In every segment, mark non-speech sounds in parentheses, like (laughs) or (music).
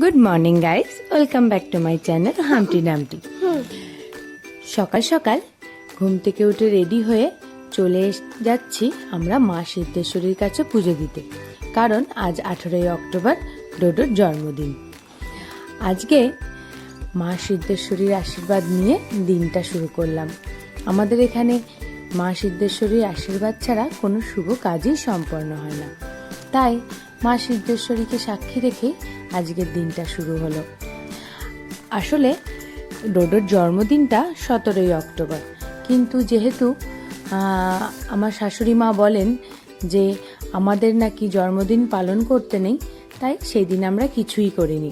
Good morning guys welcome back to my channel হামটি নামটি সকাল সকাল ঘুম থেকে উঠে রেডি হয়ে চলে যাচ্ছি আমরা মা সিদ্ধেশ্বরীর কাছে পুজো দিতে। কারণ আজ আঠেরোই অক্টোবর ডোডোর জন্মদিন। আজকে মা সিদ্ধেশ্বরীর আশীর্বাদ নিয়ে দিনটা শুরু করলাম। আমাদের এখানে মা সিদ্ধেশ্বরীর আশীর্বাদ ছাড়া কোনো শুভ কাজই সম্পন্ন হয় না। তাই মা সিদ্ধেশ্বরীকে সাক্ষী রেখেই আজকের দিনটা শুরু হলো। আসলে ডোডোর জন্মদিনটা সতেরোই অক্টোবর। কিন্তু যেহেতু আমার শাশুড়ি মা বলেন যে আমাদের নাকি জন্মদিন পালন করতে নেই, তাই সেই দিন আমরা কিছুই করিনি।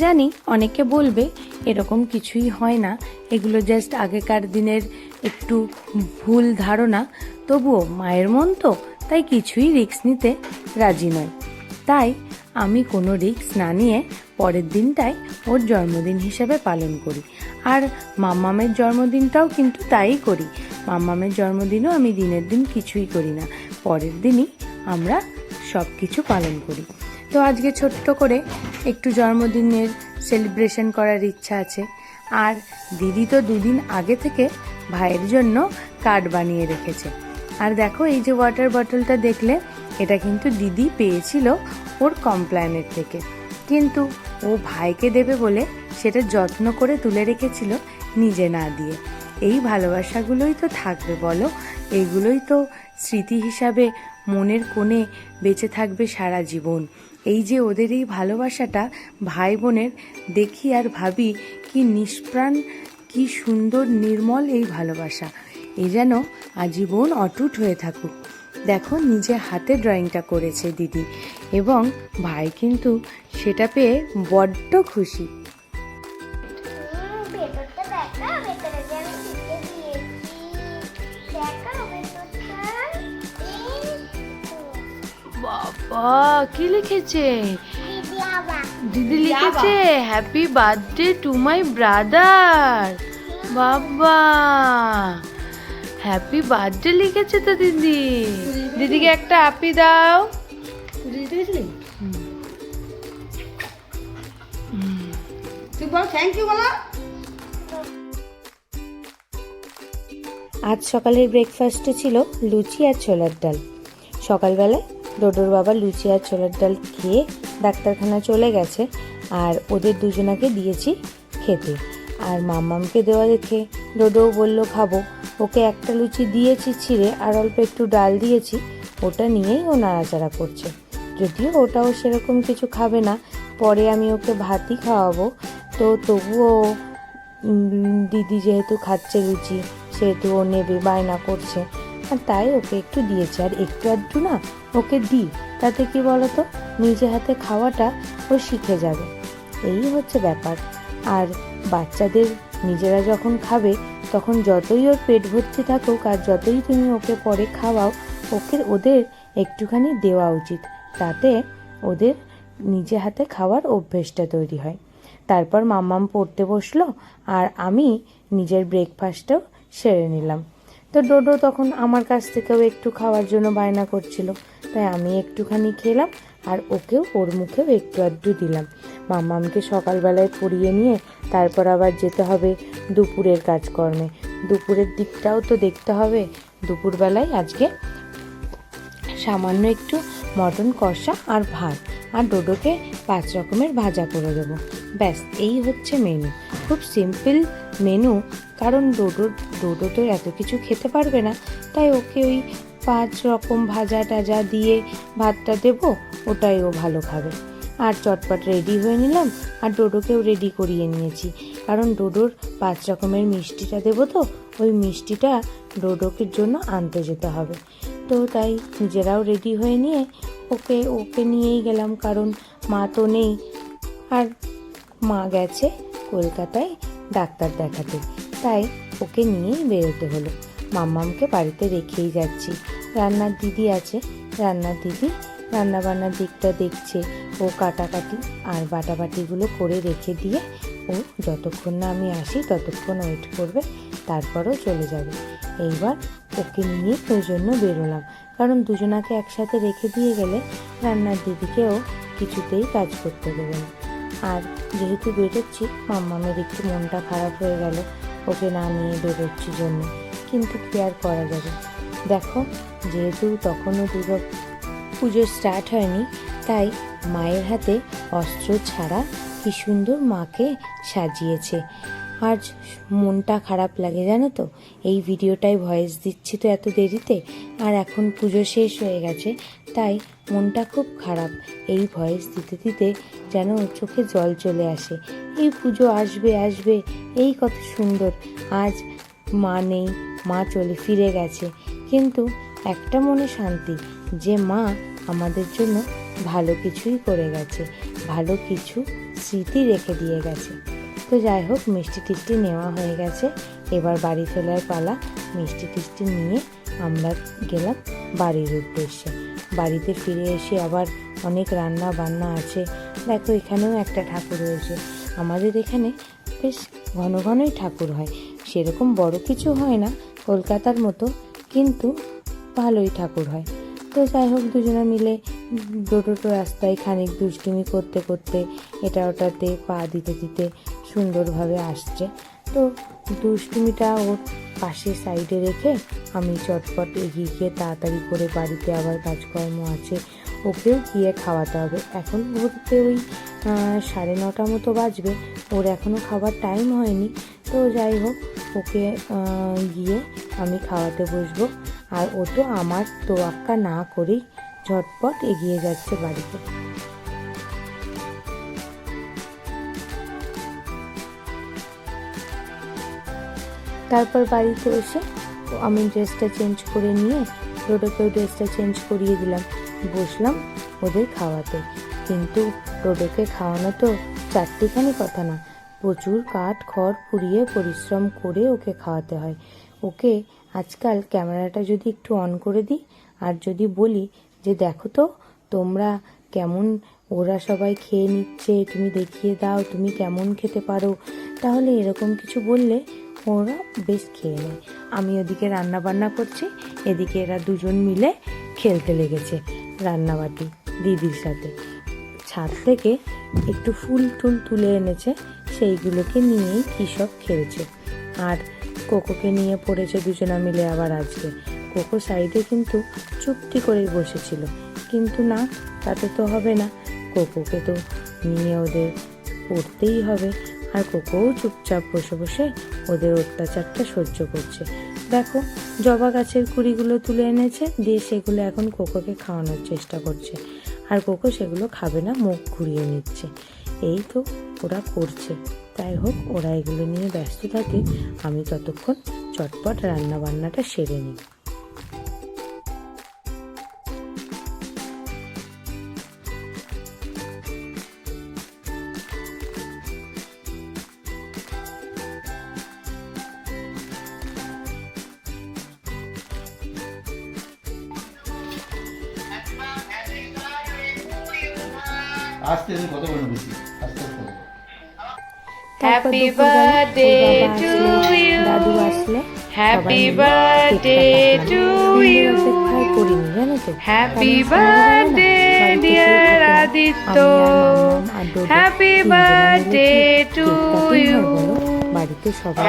জানি অনেকে বলবে, এরকম কিছুই হয় না, এগুলো জাস্ট আগেকার দিনের একটু ভুল ধারণা, তবুও মায়ের মন তো, তাই কিছুই রিস্ক নিতে রাজি নয়। তাই আমি কোনো রিক্স না নিয়ে পরের দিনটাই ওর জন্মদিন হিসেবে পালন করি। আর মাম্মামের জন্মদিনটাও কিন্তু তাই করি। মাম্মামের জন্মদিনও আমি দিনের দিন কিছুই করি না। পরের দিনই আমরা সব কিছু পালন করি। তো আজকে ছোট্ট করে একটু জন্মদিনের সেলিব্রেশন করার ইচ্ছা আছে। আর দিদি তো দুদিন আগে থেকে ভাইয়ের জন্য কার্ড বানিয়ে রেখেছে। আর দেখো এই যে ওয়াটার বটলটা দেখলে, এটা কিন্তু দিদি পেয়েছিল ওর কমপ্ল্যানের থেকে। কিন্তু ও ভাইকে দেবে বলে সেটা যত্ন করে তুলে রেখেছিল নিজে না দিয়ে। এই ভালোবাসাগুলোই তো থাকবে বলো। এইগুলোই তো স্মৃতি হিসাবে মনের কোণে বেঁচে থাকবে সারা জীবন। এই যে ওদের এই ভালোবাসাটা ভাই বোনের, দেখি আর ভাবি কি নিষ্প্রাণ, কি সুন্দর, নির্মল এই ভালোবাসা। এ যেন আজীবন অটুট হয়ে থাকুক। দেখো নিজে হাতে ড্রয়িংটা করেছে দিদি। এবং ভাই কিন্তু সেটা পেয়ে বড্ড খুশি। বাবা কি লিখেছে? দিদি লিখেছে happy birthday to my brother বাবা। হ্যাপি বার্থডে লিখেছে তো দিদি। দিদিকে একটা আপি দাও। তুই বল থ্যাংক ইউ বলো। আজ সকালের ব্রেকফাস্টে ছিল লুচি আর ছোলার ডাল। সকালবেলায় ডোডোর বাবা লুচি আর ছোলার ডাল খেয়ে ডাক্তারখানা চলে গেছে আর ওদের দুজনাকে দিয়েছি খেতে। আর মাম্মামকে দেওয়া দেখে ডোডোও বলল, খাব। ওকে একটা লুচি দিয়েছি ছিঁড়ে, আর অল্প একটু ডাল দিয়েছি। ওটা নিয়েই ও নাড়াচাড়া করছে। যদিও ওটাও সেরকম কিছু খাবে না, পরে আমি ওকে ভাতই খাওয়াবো। তো তবুও দিদি যেহেতু খাচ্ছে লুচি, সেহেতু ও নেবে, বায়না করছে। আর তাই ওকে একটু দিয়েছে। আর একটু আধটু না, ওকে দিই। তাতে কি বলতো, নিজে হাতে খাওয়াটা ও শিখে যাবে। এই হচ্ছে ব্যাপার। আর বাচ্চাদের নিজেরা যখন খাবে, তখন যতই ওর পেট ভর্তি থাকুক আর যতই তুমি ওকে পরে খাওয়াও, ওকে, ওদের একটুখানি দেওয়া উচিত। তাতে ওদের নিজে হাতে খাওয়ার অভ্যেসটা তৈরি হয়। তারপর মাম্মাম পড়তে বসল আর আমি নিজের ব্রেকফাস্টটাও সেরে নিলাম। তো ডোডো তখন আমার কাছ থেকেও একটু খাওয়ার জন্য বায়না করছিল। তাই আমি একটুখানি খেলাম। আর ওকেও ওর মুখেও একটু আধটু দিলাম। মাম্মামকে সকালবেলায় পড়িয়ে নিয়ে তারপর আবার যেতে হবে দুপুরের কাজকর্মে। দুপুরের দিকটাও তো দেখতে হবে। দুপুরবেলায় আজকে সামান্য একটু মটন কষা আর ভাত আর ডোডোকে পাঁচ রকমের ভাজা করে দেবো। ব্যাস, এই হচ্ছে মেনু খুব সিম্পল মেনু কারণ ডোডো ডোডো তো এত কিছু খেতে পারবে না, তাই ওকে ওই পাঁচ রকম ভাজা টাজা দিয়ে ভাতটা দেবো, ওটাই ও ভালো খাবে। আর চটপট রেডি হয়ে নিলাম, আর ডোডোকেও রেডি করিয়ে নিয়েছি। কারণ ডোডোর পাঁচ রকমের মিষ্টিটা দেবো তো, ওই মিষ্টিটা ডোডোকের জন্য আনতে যেতে হবে। তো তাই নিজেরাও রেডি হয়ে নিয়ে ওকে ওকে নিয়েই গেলাম, কারণ মা তো নেই। আর মা গেছে কলকাতায় ডাক্তার দেখাতে। তাই ওকে নিয়েই বেরোতে হলো। মাম্মামকে বাড়িতে রেখেই যাচ্ছি। রান্নার দিদি আছে। রান্নার দিদি রান্না বান্নার দিকটা দেখছে। ও কাটাকাটি আর বাটাবাটিগুলো করে রেখে দিয়ে ও যতক্ষণ না আমি আসি ততক্ষণ ওয়েট করবে, তারপরও চলে যাবে। এইবার ওকে নিয়ে ওই জন্য বেরোলাম। কারণ দুজনাকে একসাথে রেখে দিয়ে গেলে রান্নার দিদিকেও কিছুতেই কাজ করতে দেবে না। আর যেহেতু বেরোচ্ছি মাম্মামের একটু মনটা খারাপ হয়ে গেল। ওকে না নিয়ে বেরোচ্ছি জন্য। কিন্তু কি আর করা যাবে? দেখো, যেহেতু তখনও দুর্গা পুজো স্টার্ট হয়নি, তাই মায়ের হাতে অস্ত্র ছাড়া কি সুন্দর মাকে সাজিয়েছে। আর মনটা খারাপ লাগে, জানো তো? এই ভিডিওটাই ভয়েস দিচ্ছি তো এত দেরিতে, আর এখন পুজো শেষ হয়ে গেছে, তাই মনটা খুব খারাপ। এই ভয়েস দিতে দিতে যেন চোখে জল চলে আসে। এই পুজো আসবে আসবে, এই কত সুন্দর। আজ মা নেই, মা চলে ফিরে গেছে। কিন্তু একটা মনে শান্তি, যে মা আমাদের জন্য ভালো কিছুই করে গেছে, ভালো কিছু স্মৃতি রেখে দিয়ে গেছে। তো যাই হোক, মিষ্টি টিষ্টি নেওয়া হয়ে গেছে। এবার বাড়ি ফেরার পালা মিষ্টি টিষ্টি নিয়ে আমরা গেলাম বাড়ির উদ্দেশ্যে। বাড়িতে ফিরে এসে আবার অনেক রান্না বান্না আছে। দেখো, এখানেও একটা ঠাকুর রয়েছে। আমাদের এখানে বেশ ঘন ঘনই ঠাকুর হয়। সেরকম বড় কিছু হয় না কলকাতার মতো, কিন্তু ভালোই ঠাকুর হয়। তো যাই হোক, দুজনে মিলে ডোটো রাস্তায় খানিক দুষ্টুমি করতে করতে এটা ওটাতে পা দিতে দিতে সুন্দরভাবে আসছে। তো দুষ্টুমিটা ওর পাশে সাইডে রেখে আমি চটপট এগিয়ে গিয়ে তাড়াতাড়ি করে বাড়িতে আবার কাজকর্ম আছে, ওকেও গিয়ে খাওয়াতে হবে। এখন ঘুরতে ওই সাড়ে নটা মতো বাজবে। ওর এখনও খাবার টাইম হয়নি, তো যাই হোক, ওকে গিয়ে আমি খাওয়াতে বসবো। আর ও তো আমার তোয়াক্কা না করেই ঝটপট এগিয়ে যাচ্ছে বাড়িতে। তারপর বাড়িতে এসে আমি ড্রেসটা চেঞ্জ করে নিয়ে, রোডোকেও ড্রেসটা চেঞ্জ করিয়ে দিলাম। বসলাম ওদের খাওয়াতে। কিন্তু রোডোকে খাওয়ানো তো চারটিখানি কথা না। প্রচুর কাঠ, খড় পুড়িয়ে পরিশ্রম করে ওকে খাওয়াতে হয়। ওকে আজকাল ক্যামেরাটা যদি একটু অন করে দিই, আর যদি বলি যে, দেখো তো, তোমরা কেমন, ওরা সবাই খেয়ে নিচ্ছে, তুমি দেখিয়ে দাও, তুমি কেমন খেতে পারো। তাহলে এরকম কিছু বললে ওরা বেশ খেয়ে নেয়। আমি ওদিকে রান্না বান্না করছি, এদিকে এরা দুজন মিলে খেলতে লেগেছে রান্নাবাটি দিদির সাথে। ছাদ থেকে একটু ফুল টুল তুলে এনেছে, সেইগুলোকে নিয়েই কৃষক খেলছে আর কোকোকে নিয়ে পড়েছে দুজনা মিলে আবার আজকে। কোকো সাইডে কিন্তু চুপটি করেই বসেছিল। কিন্তু না, তাতে তো হবে না। কোকোকে তো নিয়ে ওদের পড়তেই হবে। আর কোকোও চুপচাপ বসে বসে ওদের অত্যাচারটা সহ্য করছে। দেখো, জবা গাছের কুড়িগুলো তুলে এনেছে, দিয়ে সেগুলো এখন কোকোকে খাওয়ানোর চেষ্টা করছে। আর কোকো সেগুলো খাবে না, মুখ ঘুরিয়ে নিচ্ছে। এই তো ওরা করছে। তাই হোক, ওরা এগুলো নিয়ে ব্যস্ত থাকে। আমি ততক্ষণ চটপট রান্নাবান্নাটা সেরে নিই। আজকে তুমি কত বড় বেশি আস্তে আস্তে ওর বাবা birthday আসলে হ্যাপি you. আসলে Happy সবাই অপেক্ষায় পড়িনি জানো তো? Birthday, কারণ dear বাড়িতে. সবাই.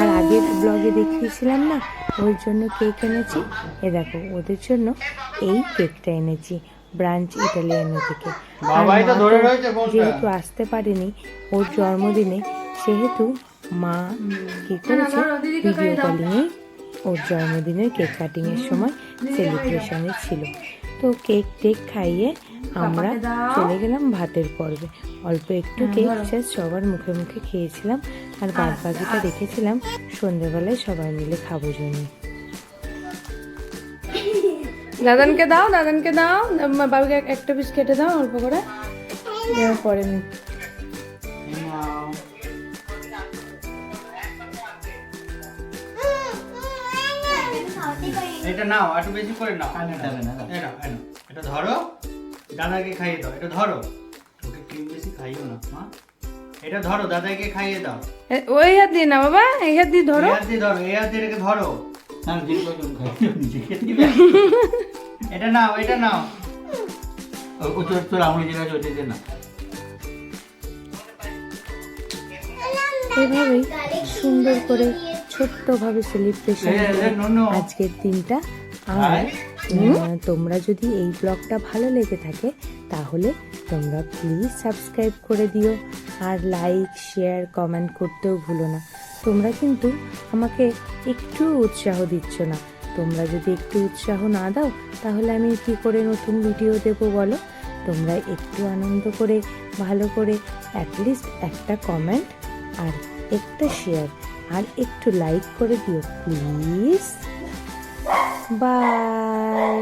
আর আগের ব্লগে দেখিয়েছিলাম না ওর জন্য কেক এনেছি। এ দেখো ওদের জন্য এই কেকটা এনেছি। ব্রাঞ্চ ইটালিয়ানো থেকে। যেহেতু আসতে পারেনি ওর জন্মদিনে সেহেতু মা কি করেছে ভিডিও কলিংয়ে ওর জন্মদিনের কেক কাটিংয়ের সময় সেলিব্রেশনে ছিল। তো কেক টেক খাইয়ে আমরা চলে গেলাম ভাতের পর্বে। অল্প একটু কেক জাস্ট সবার মুখে মুখে খেয়েছিলাম আর বাদ বাকিটা রেখেছিলাম। সন্ধ্যেবেলায় সবাই মিলে খাব জন্য। দাদানকে দাও দাদানকে দাও। বাবুকে এক- একটা পিস কেটে দাও অল্প করে। আমি পরে নি নাও। এটা নাও একটু বেশি করে নাও। নাও। এটা ধরো দাদাকে খাইয়ে দাও। এটা ধরো। ওকে ক্রিম বেশি খাইও না মা। এটা ধরো দাদাকে খাইয়ে দাও। ওই হাত দিয়ে না বাবা এই হাত দিয়ে ধরো। এই হাত দিয়ে ধরো এই হাত দিয়ে ধরো। (laughs) এটা নাও এটা নাও। ও- ও তোর তোর আঙুলি যেটা আছে ওইটা না। এভাবেই সুন্দর করে ছোট্টভাবে সেলিব্রেশন আজকের দিনটা। আর তোমরা যদি এই ব্লগটা ভালো লেগে থাকে তাহলে তোমরা প্লিজ সাবস্ক্রাইব করে দিও। আর লাইক শেয়ার কমেন্ট করতেও ভুলো না। তোমরা কিন্তু আমাকে একটু উৎসাহ দিচ্ছ না। তোমরা যদি একটু উৎসাহ না দাও, তাহলে আমি কি করে নতুন ভিডিও দেবো বলো? তোমরা একটু আনন্দ করে, ভালো করে অ্যাটলিস্ট একটা কমেন্ট আর একটা শেয়ার আর একটু লাইক করে দিও প্লিজ বাই